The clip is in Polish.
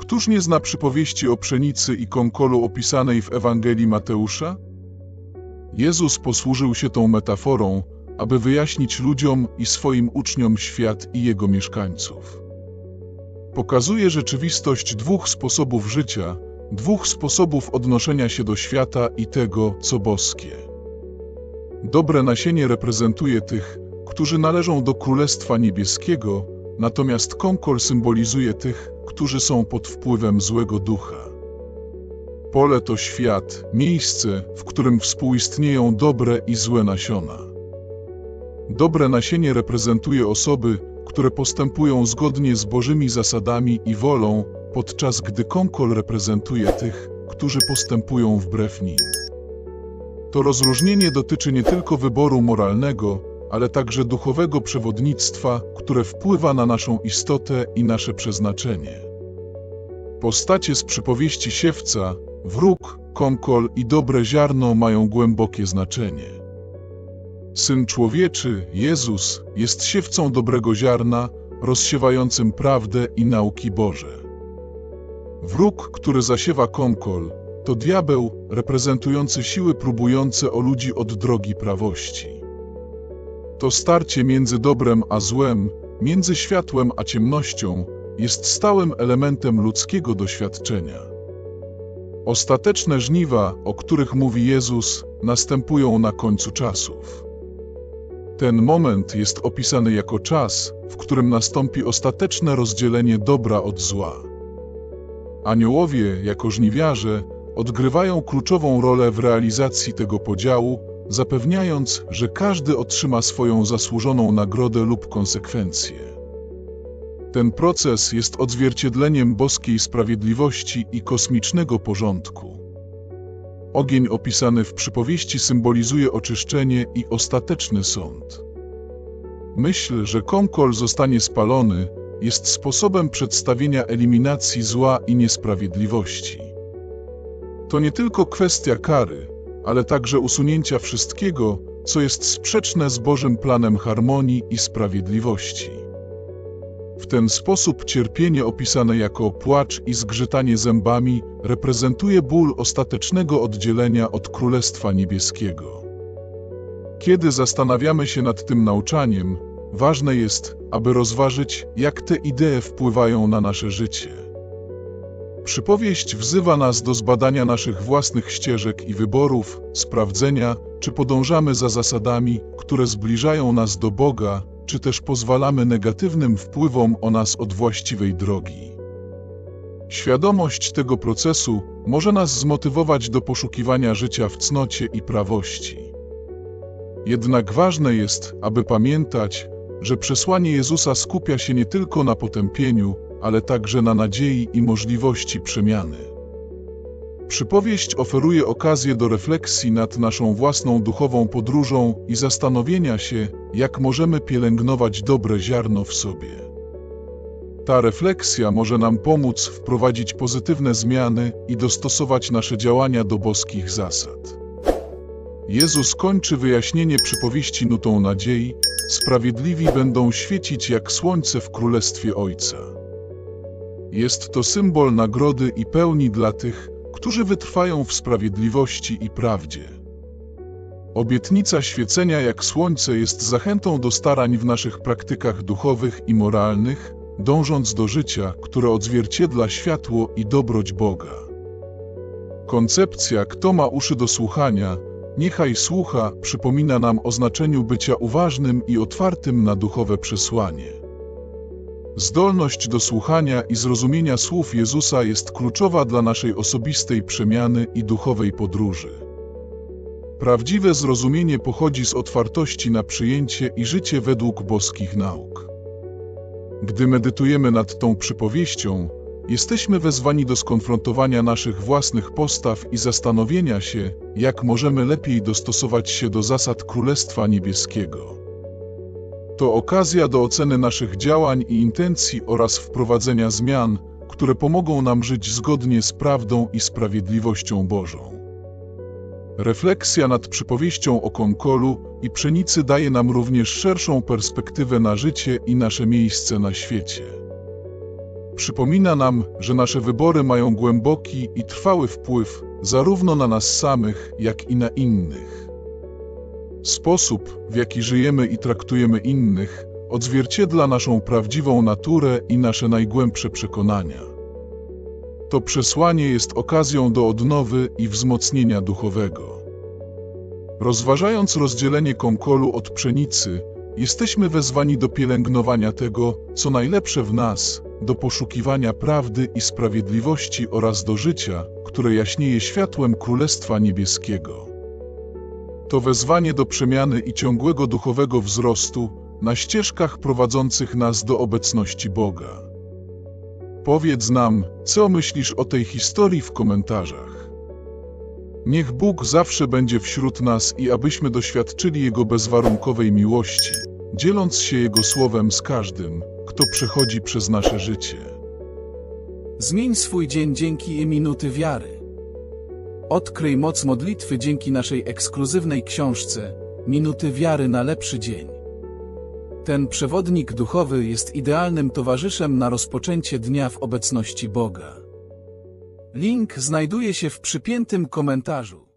Któż nie zna przypowieści o pszenicy i konkolu opisanej w Ewangelii Mateusza? Jezus posłużył się tą metaforą, aby wyjaśnić ludziom i swoim uczniom świat i jego mieszkańców. Pokazuje rzeczywistość dwóch sposobów życia, dwóch sposobów odnoszenia się do świata i tego, co boskie. Dobre nasienie reprezentuje tych, którzy należą do Królestwa Niebieskiego, natomiast konkol symbolizuje tych, którzy są pod wpływem złego ducha. Pole to świat, miejsce, w którym współistnieją dobre i złe nasiona. Dobre nasienie reprezentuje osoby, które postępują zgodnie z Bożymi zasadami i wolą, podczas gdy konkol reprezentuje tych, którzy postępują wbrew nim. To rozróżnienie dotyczy nie tylko wyboru moralnego, ale także duchowego przewodnictwa, które wpływa na naszą istotę i nasze przeznaczenie. Postacie z przypowieści siewca, wróg, konkol i dobre ziarno mają głębokie znaczenie. Syn człowieczy, Jezus, jest siewcą dobrego ziarna, rozsiewającym prawdę i nauki Boże. Wróg, który zasiewa konkol, to diabeł, reprezentujący siły próbujące o ludzi od drogi prawości. To starcie między dobrem a złem, między światłem a ciemnością, jest stałym elementem ludzkiego doświadczenia. Ostateczne żniwa, o których mówi Jezus, następują na końcu czasów. Ten moment jest opisany jako czas, w którym nastąpi ostateczne rozdzielenie dobra od zła. Aniołowie, jako żniwiarze, odgrywają kluczową rolę w realizacji tego podziału, zapewniając, że każdy otrzyma swoją zasłużoną nagrodę lub konsekwencje. Ten proces jest odzwierciedleniem boskiej sprawiedliwości i kosmicznego porządku. Ogień opisany w przypowieści symbolizuje oczyszczenie i ostateczny sąd. Myśl, że konkol zostanie spalony, jest sposobem przedstawienia eliminacji zła i niesprawiedliwości. To nie tylko kwestia kary, ale także usunięcia wszystkiego, co jest sprzeczne z Bożym planem harmonii i sprawiedliwości. W ten sposób cierpienie opisane jako płacz i zgrzytanie zębami reprezentuje ból ostatecznego oddzielenia od Królestwa Niebieskiego. Kiedy zastanawiamy się nad tym nauczaniem, ważne jest, aby rozważyć, jak te idee wpływają na nasze życie. Przypowieść wzywa nas do zbadania naszych własnych ścieżek i wyborów, sprawdzenia, czy podążamy za zasadami, które zbliżają nas do Boga, czy też pozwalamy negatywnym wpływom o nas od właściwej drogi. Świadomość tego procesu może nas zmotywować do poszukiwania życia w cnocie i prawości. Jednak ważne jest, aby pamiętać, że przesłanie Jezusa skupia się nie tylko na potępieniu, ale także na nadziei i możliwości przemiany. Przypowieść oferuje okazję do refleksji nad naszą własną duchową podróżą i zastanowienia się, jak możemy pielęgnować dobre ziarno w sobie. Ta refleksja może nam pomóc wprowadzić pozytywne zmiany i dostosować nasze działania do boskich zasad. Jezus kończy wyjaśnienie przypowieści nutą nadziei: Sprawiedliwi będą świecić jak słońce w królestwie Ojca. Jest to symbol nagrody i pełni dla tych, którzy wytrwają w sprawiedliwości i prawdzie. Obietnica świecenia jak słońce jest zachętą do starań w naszych praktykach duchowych i moralnych, dążąc do życia, które odzwierciedla światło i dobroć Boga. Koncepcja kto ma uszy do słuchania, niechaj słucha, przypomina nam o znaczeniu bycia uważnym i otwartym na duchowe przesłanie. Zdolność do słuchania i zrozumienia słów Jezusa jest kluczowa dla naszej osobistej przemiany i duchowej podróży. Prawdziwe zrozumienie pochodzi z otwartości na przyjęcie i życie według boskich nauk. Gdy medytujemy nad tą przypowieścią, jesteśmy wezwani do skonfrontowania naszych własnych postaw i zastanowienia się, jak możemy lepiej dostosować się do zasad Królestwa Niebieskiego. To okazja do oceny naszych działań i intencji oraz wprowadzenia zmian, które pomogą nam żyć zgodnie z prawdą i sprawiedliwością Bożą. Refleksja nad przypowieścią o konkolu i pszenicy daje nam również szerszą perspektywę na życie i nasze miejsce na świecie. Przypomina nam, że nasze wybory mają głęboki i trwały wpływ zarówno na nas samych, jak i na innych. Sposób, w jaki żyjemy i traktujemy innych, odzwierciedla naszą prawdziwą naturę i nasze najgłębsze przekonania. To przesłanie jest okazją do odnowy i wzmocnienia duchowego. Rozważając rozdzielenie konkolu od pszenicy, jesteśmy wezwani do pielęgnowania tego, co najlepsze w nas, do poszukiwania prawdy i sprawiedliwości oraz do życia, które jaśnieje światłem Królestwa Niebieskiego. To wezwanie do przemiany i ciągłego duchowego wzrostu na ścieżkach prowadzących nas do obecności Boga. Powiedz nam, co myślisz o tej historii w komentarzach. Niech Bóg zawsze będzie wśród nas i abyśmy doświadczyli Jego bezwarunkowej miłości, dzieląc się Jego słowem z każdym, kto przechodzi przez nasze życie. Zmień swój dzień dzięki minuty wiary. Odkryj moc modlitwy dzięki naszej ekskluzywnej książce Minuty wiary na lepszy dzień. Ten przewodnik duchowy jest idealnym towarzyszem na rozpoczęcie dnia w obecności Boga. Link znajduje się w przypiętym komentarzu.